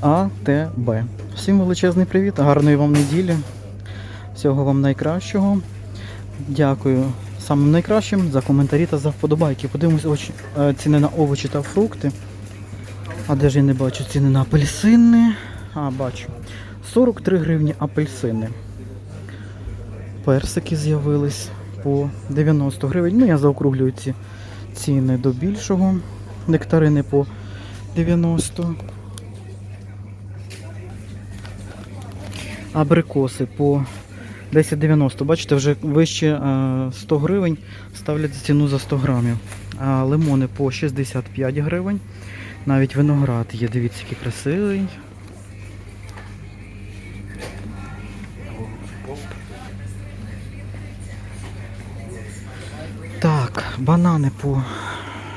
АТБ. Всім величезний привіт, гарної вам неділі. Всього вам найкращого. Дякую самим найкращим за коментарі та за вподобайки. Подивимось очі, е, ціни на овочі та фрукти. А де ж я не бачу ціни на апельсини? А, бачу. 43 гривні апельсини. Персики з'явились по 90 гривень. Ну, я заокруглюю ці ціни до більшого. Нектарини по 90. Абрикоси по 10,90. Бачите, вже вище е, 100 гривень ставлять ціну за 100 грамів. А лимони по 65 гривень. Навіть виноград є, дивіться, який красивий. Так, банани по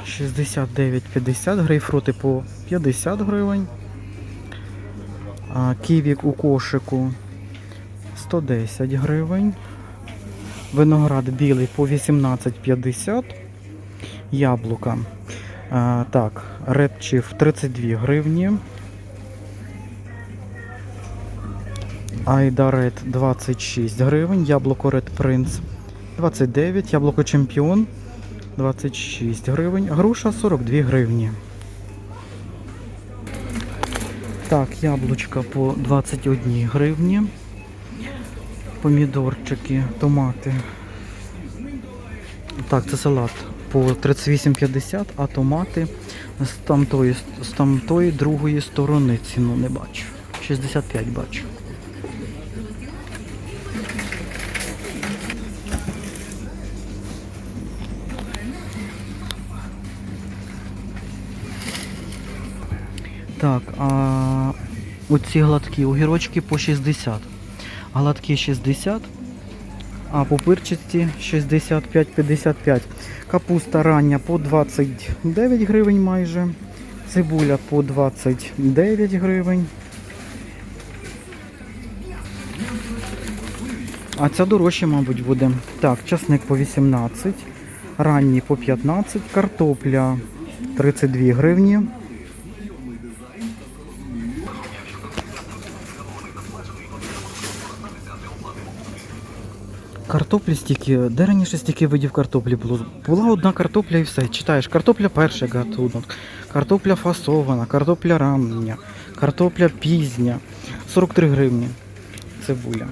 69,50, грейпфрути по 50 гривень. Ківік у кошику 110 гривень. Виноград білий по 18,50. Яблука. А, так, редчиф 32 гривні. Айда Ред 26 гривень. Яблуко Ред Принц 29. Яблуко Чемпіон 26 гривень. Груша 42 гривні. Так, яблучка по 21 гривні. Помідорчики, томати. Так, це салат по 38,50, а томати з тамтої, з тамтої другої сторони ціну не бачу. 65 бачу. Так, а оці гладкі огірочки по 60. Гладкі 60, а пупирчасті 65-55. Капуста рання по 29 гривень майже. Цибуля по 29 гривень. А ця дорожче, мабуть, буде. Так, часник по 18, ранній по 15, картопля 32 гривні. Картоплі стільки, де раніше стільки видів картоплі було? Була одна картопля і все. Читаєш, картопля перший гатунок, картопля фасована, картопля рання, картопля пізня. 43 гривні. Цибуля.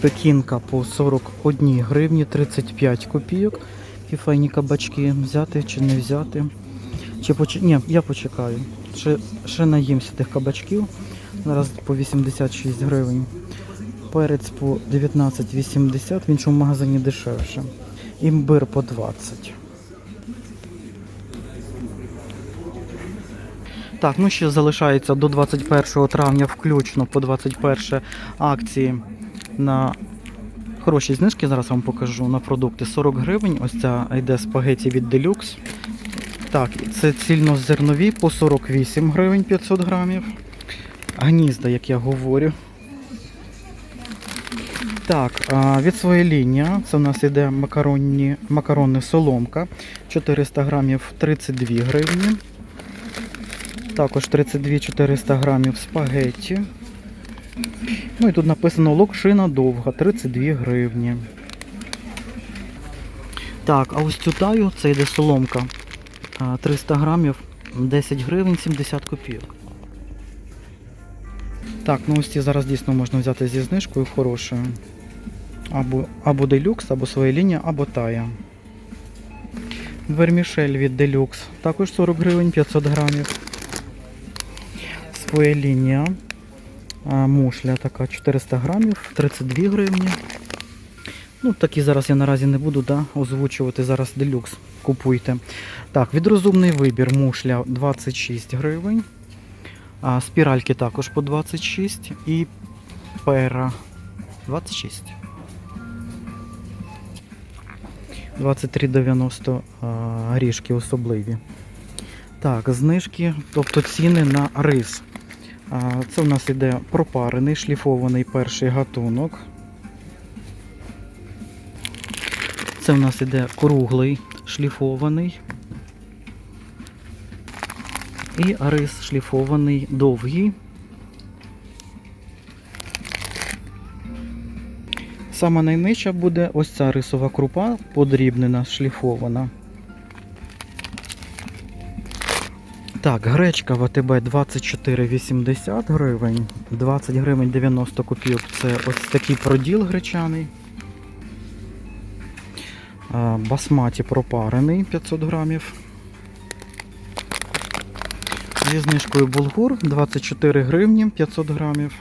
Пекінка по 41 гривні 35 копійок. Ті файні кабачки взяти чи не взяти. Чи поч... Ні, я почекаю. Ще, ще наїмся тих кабачків. Зараз по 86 гривень. Перець по 19,80, в іншому магазині дешевше. Імбир по 20. Так, ну ще залишається до 21 травня включно по 21 акції на хороші знижки. Зараз вам покажу на продукти 40 гривень. Ось ця йде спагеті від Deluxe. Так, це цільнозернові по 48 гривень 500 грамів. Гнізда, як я говорю. Так, від своєї лінії це у нас іде макаронні, макаронна соломка. 400 грамів 32 гривні. Також 32-400 грамів спагетті. Ну і тут написано локшина довга, 32 гривні. Так, а ось цю таю, це йде соломка. 300 грамів, 10 гривень 70 копійок. Так, ну ось ці зараз дійсно можна взяти зі знижкою хорошою. Або, або Deluxe, або своя лінія, або тая. Вермішель від Deluxe. Також 40 гривень 500 грамів. Своя лінія. Мушля така 400 грамів, 32 гривні. Ну, такі зараз я наразі не буду да, озвучувати. Зараз Deluxe купуйте. Так, відрозумний вибір мушля 26 гривень. Спіральки також по 26 і пера 26. 23,90 а, горішки особливі. Так, знижки, тобто ціни на рис. Це у нас іде пропарений, шліфований перший гатунок. Це у нас іде круглий шліфований. І рис шліфований довгий. Сама найнижча буде ось ця рисова крупа, подрібнена, шліфована. Так, гречка в АТБ 24,80 гривень, 20 гривень 90 копійок. Це ось такий проділ гречаний. Басматі пропарений 500 грамів. Зі знижкою булгур 24 гривні 500 грамів.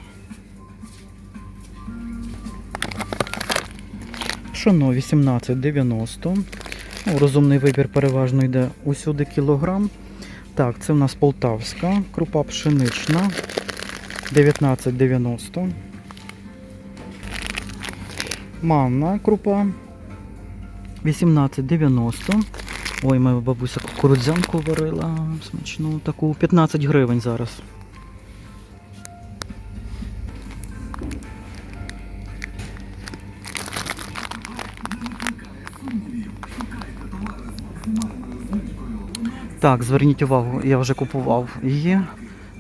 Пшоно 18,90. Ну, розумний вибір переважно йде усюди кілограм. Так, це в нас полтавська, крупа пшенична 19,90. Манна крупа 18,90. Ой, моя бабуся кукурудзянку варила смачну таку 15 гривень зараз. Так, зверніть увагу, я вже купував її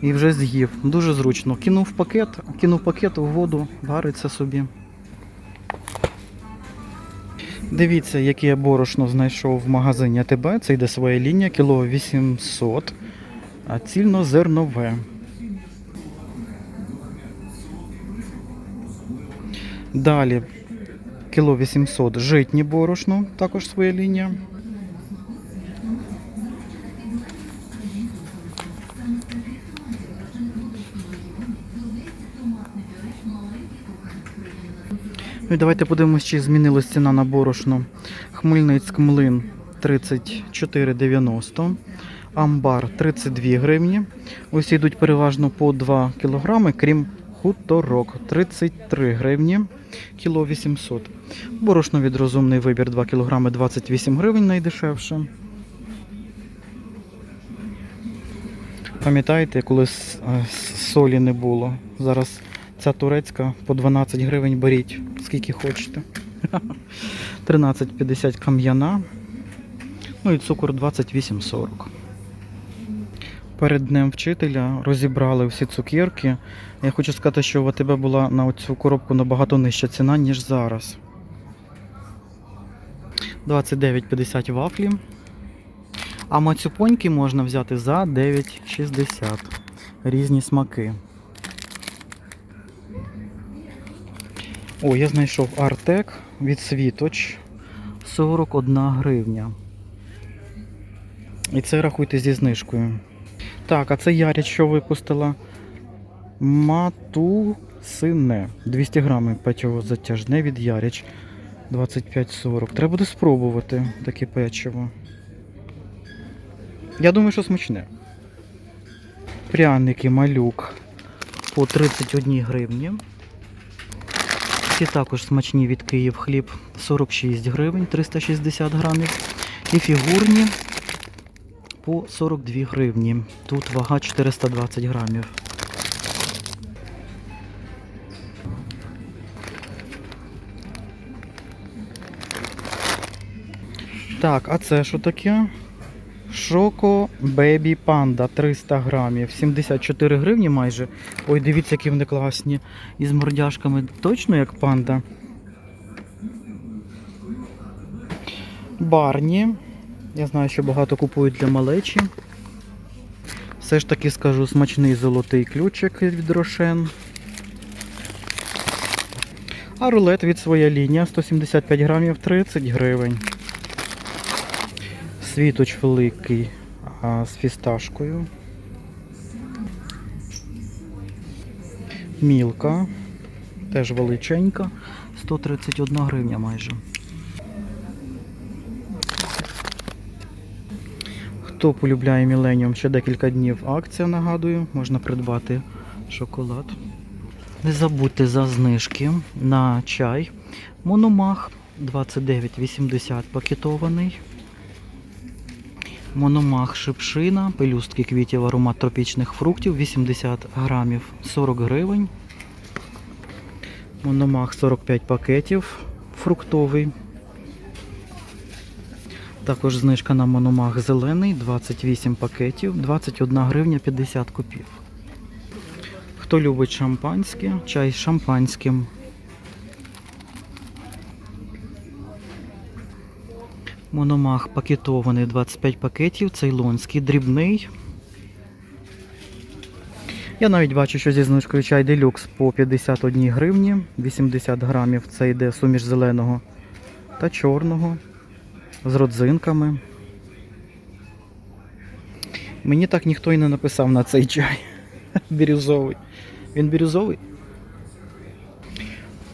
і вже з'їв. Дуже зручно. Кинув пакет, кинув пакет у воду, вариться собі. Дивіться, яке я борошно знайшов в магазині АТБ. Це йде своя лінія, кіло 800, а цільнозернове. Далі кіло 800 житнє борошно, також своя лінія. Ну і давайте подивимось, чи змінилась ціна на борошно. Хмельницьк млин 34,90. Амбар 32 гривні. Ось йдуть переважно по 2 кілограми, крім хуторок 33 гривні, кіло 800. Борошно від розумний вибір 2 кілограми 28 гривень найдешевше. Пам'ятаєте, коли е, солі не було? Зараз ця турецька по 12 гривень беріть, скільки хочете. 13,50 кам'яна. Ну і цукор 28,40. Перед днем вчителя розібрали всі цукерки. Я хочу сказати, що в АТБ була на цю коробку набагато нижча ціна, ніж зараз. 29,50 вафлі. А мацюпоньки можна взяти за 9,60. Різні смаки. О, я знайшов Артек від Світоч 41 гривня. І це рахуйте зі знижкою. Так, а це Яріч, що випустила. Матусине. 200 грамів печиво затяжне від Яріч. 25,40. Треба буде спробувати таке печиво. Я думаю, що смачне. Пряники малюк по 31 гривні. Ці також смачні від Київ хліб 46 гривень 360 грамів. І фігурні по 42 гривні. Тут вага 420 грамів. Так, а це що таке? Шоко Бебі Панда 300 грамів, 74 гривні майже. Ой, дивіться, які вони класні. Із мордяшками точно як панда. Барні. Я знаю, що багато купують для малечі. Все ж таки скажу смачний золотий ключик від Рошен. А рулет від своя лінія 175 грамів 30 гривень. Світоч великий а, з фісташкою. Мілка. Теж величенька. 131 гривня майже. Хто полюбляє Міленіум, ще декілька днів акція, нагадую, можна придбати шоколад. Не забудьте за знижки на чай. Мономах 29,80 пакетований. Мономах шипшина, пелюстки квітів, аромат тропічних фруктів 80 грамів 40 гривень. Мономах 45 пакетів фруктовий. Також знижка на мономах зелений, 28 пакетів, 21 гривня 50 копів. Хто любить шампанське, чай з шампанським. Мономах пакетований 25 пакетів, цейлонський, дрібний. Я навіть бачу, що зі знижкою чай делюкс по 51 гривні, 80 грамів. Це йде суміш зеленого та чорного з родзинками. Мені так ніхто і не написав на цей чай. Бірюзовий. Він бірюзовий?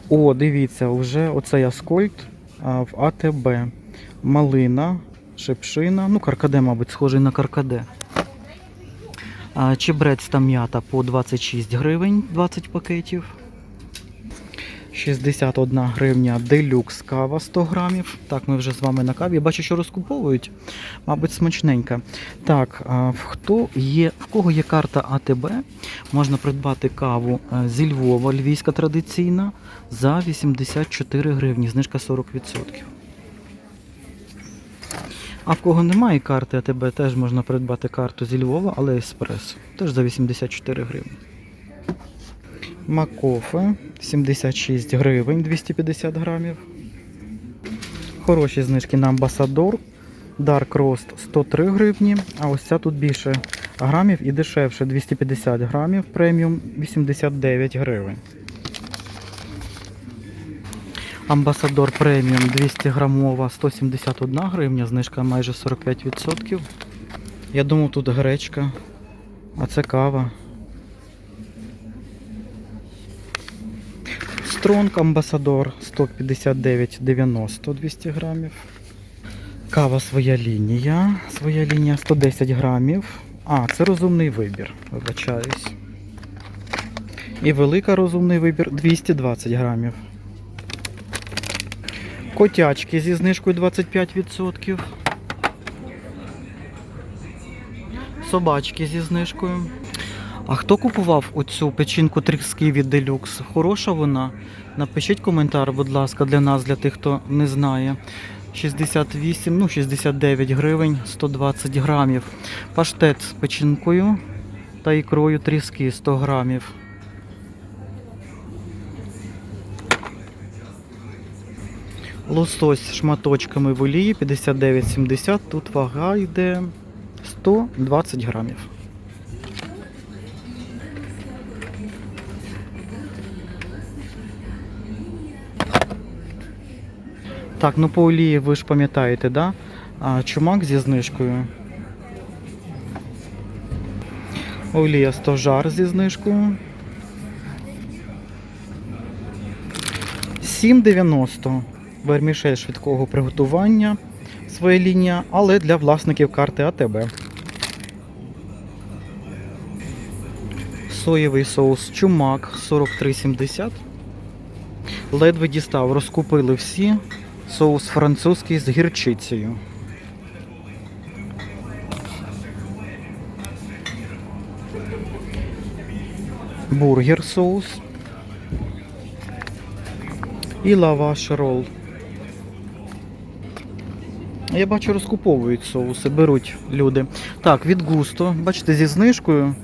О, дивіться, вже оцей Аскольд в АТБ. Малина, шипшина, ну каркаде, мабуть, схожий на каркаде. Чебрець та м'ята по 26 гривень 20 пакетів. 61 гривня делюкс кава 100 грамів. Так, ми вже з вами на каві. Я бачу, що розкуповують. Мабуть, смачненька. Так, хто є, в кого є карта АТБ, можна придбати каву е, зі Львова, львівська традиційна, за 84 гривні, знижка 40%. А в кого немає карти АТБ, теж можна придбати карту зі Львова, але еспресо. Теж за 84 гривні. Макофе 76 гривень 250 грамів. Хороші знижки на Амбасадор. Dark Roast 103 гривні, а ось ця тут більше грамів і дешевше 250 грамів, преміум 89 гривень. Амбасадор преміум 200 грамова 171 гривня, знижка майже 45%. Я думав, тут гречка, а це кава. Стронг Амбасадор 159,90 200 грамів. Кава своя лінія. Своя лінія 110 грамів. А, це розумний вибір, вибачаюсь. І велика розумний вибір 220 грамів. Котячки зі знижкою 25%. Собачки зі знижкою. А хто купував оцю печінку тріски від Deluxe? Хороша вона? Напишіть коментар, будь ласка, для нас, для тих, хто не знає. 68, ну 69 гривень, 120 грамів. Паштет з печінкою та ікрою тріски 100 грамів. Лосось шматочками в олії 59,70. Тут вага йде 120 грамів. Так, ну по олії ви ж пам'ятаєте, да? А, чумак зі знижкою. Олія стожар зі знижкою. 7,90 вермішель швидкого приготування. Своя лінія, але для власників карти АТБ. Соєвий соус чумак 43,70. Ледве дістав, розкупили всі. Соус французький з гірчицею. Бургер соус. І лаваш рол. Я бачу, розкуповують соуси, беруть люди. Так, від густо, бачите, зі знижкою.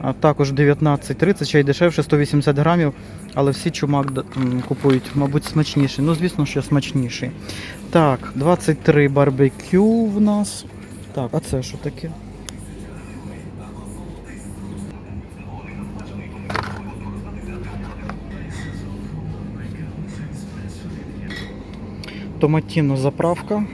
А також 19,30, ще й дешевше, 180 грамів, але всі чумак купують, мабуть, смачніший. Ну, звісно, що смачніший. Так, 23 барбекю в нас. Так, а це що таке? Томатіно заправка.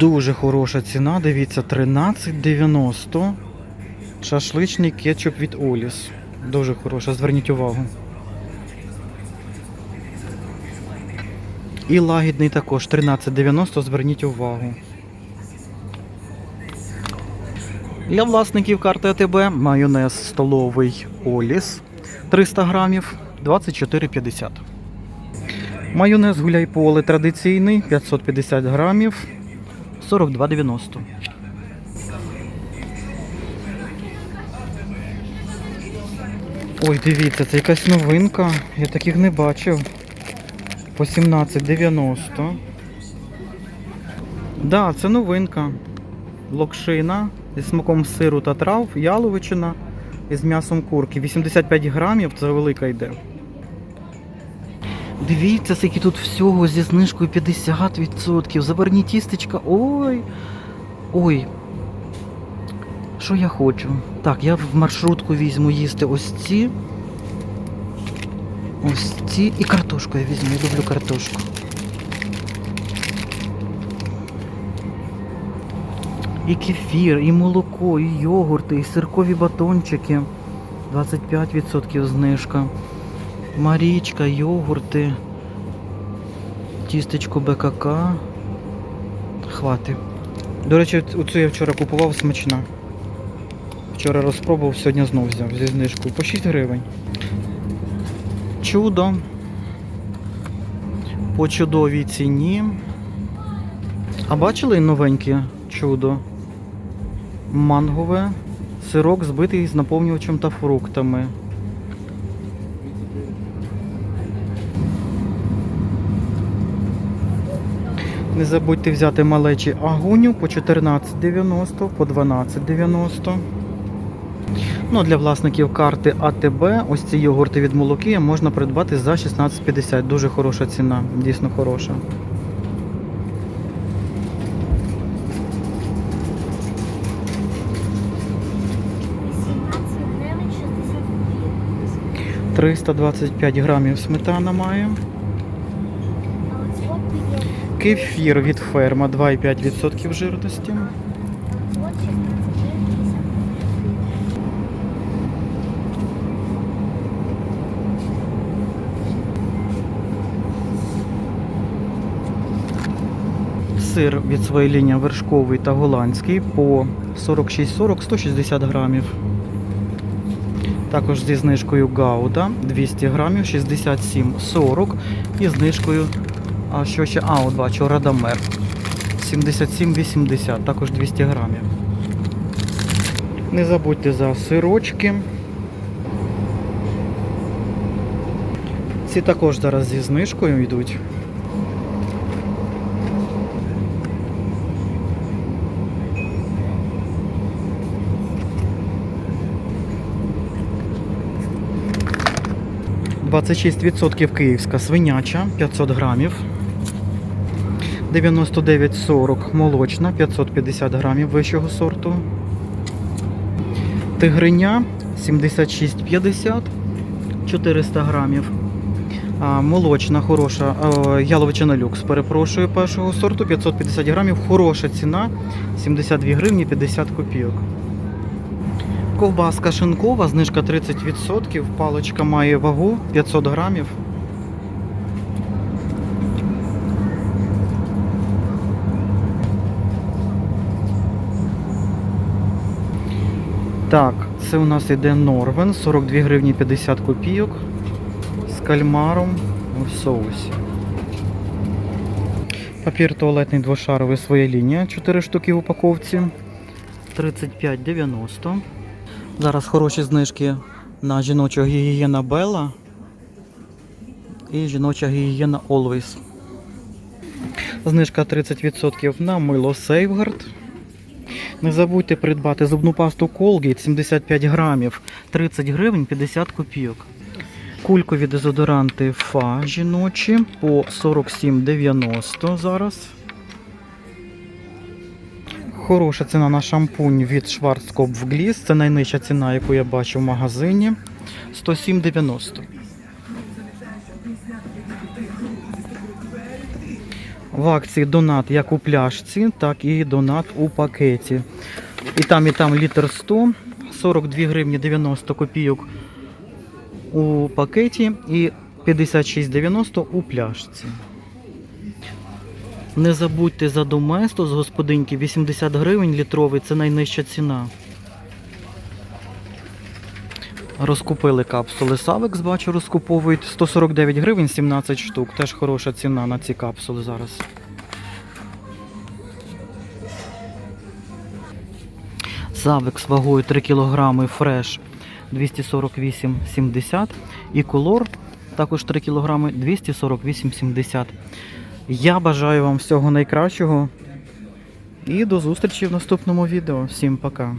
Дуже хороша ціна, дивіться, 13,90. Шашличний кетчуп від Оліс. Дуже хороша, зверніть увагу. І лагідний також 13,90, зверніть увагу. Для власників карти АТБ майонез столовий Оліс 300 грамів 24,50. Майонез гуляй-поле традиційний 550 грамів 42,90. Ой, дивіться, це якась новинка. Я таких не бачив. по 17,90. Да, це новинка. Локшина зі смаком сиру та трав, яловичина із м'ясом курки. 85 грамів, це велика йде. Дивіться, скільки тут всього зі знижкою 50%. Заварні тістечка. Ой. Ой. Що я хочу? Так, я в маршрутку візьму їсти ось ці. Ось ці. І картошку я візьму, я люблю картошку. І кефір, і молоко, і йогурти, і сиркові батончики. 25% знижка. Марічка, йогурти, тістечко БКК. Хвати. До речі, оцю я вчора купував смачна. Вчора розпробував, сьогодні знов взяв зі знижкою. По 6 гривень. Чудо. По чудовій ціні. А бачили новеньке чудо? Мангове. Сирок збитий з наповнювачем та фруктами. Не забудьте взяти малечі агуню по 14,90, по 12,90. Ну, для власників карти АТБ ось ці йогурти від молоки можна придбати за 16,50. Дуже хороша ціна, дійсно хороша. гривень 60 копійок. 325 грамів сметана має. Кефір від ферма 2,5% жирності. От 16 гривень 50 Сир від своєї лінії вершковий та голландський по 46,40 160 грамів. Також зі знижкою Гауда 200 грамів 67,40 і знижкою, а що ще? А, от бачу, Радамер 77,80, також 200 грамів. Не забудьте за сирочки. Ці також зараз зі знижкою йдуть. – 26% київська свиняча 500 грамів. 99,40 молочна 550 грамів вищого сорту. Тигриня 76,50 400 грамів. Молочна, хороша, яловичина люкс, перепрошую, першого сорту 550 грамів. Хороша ціна 72 гривні 50 копійок. Ковбаска шинкова, знижка 30%, паличка має вагу 500 грамів. Так, це у нас іде Норвен, 42 гривні 50 копійок з кальмаром в соусі. Папір туалетний двошаровий своя лінія, 4 штуки в упаковці. 35,90. Зараз хороші знижки на жіночу гігієна Bella і жіноча гігієна Always. Знижка 30% на мило Safeguard. Не забудьте придбати зубну пасту Colgate 75 грамів, 30 гривень 50 копійок. Кулькові дезодоранти Фа жіночі по 47,90 зараз. Хороша ціна на шампунь від Schwarzkopf Gliss. Це найнижча ціна, яку я бачу в магазині. 107,90. В акції донат як у пляшці, так і донат у пакеті. І там, і там літр 100, 42 гривні 90 копійок у пакеті і 56,90 у пляшці. Не забудьте за доместо з господинки 80 гривень літровий, це найнижча ціна. Розкупили капсули Савекс, бачу, розкуповують 149 гривень 17 штук. Теж хороша ціна на ці капсули зараз. Савекс вагою 3 кг фреш 248,70 і колор також 3 кг 248,70. Я бажаю вам всього найкращого і до зустрічі в наступному відео. Всім пока!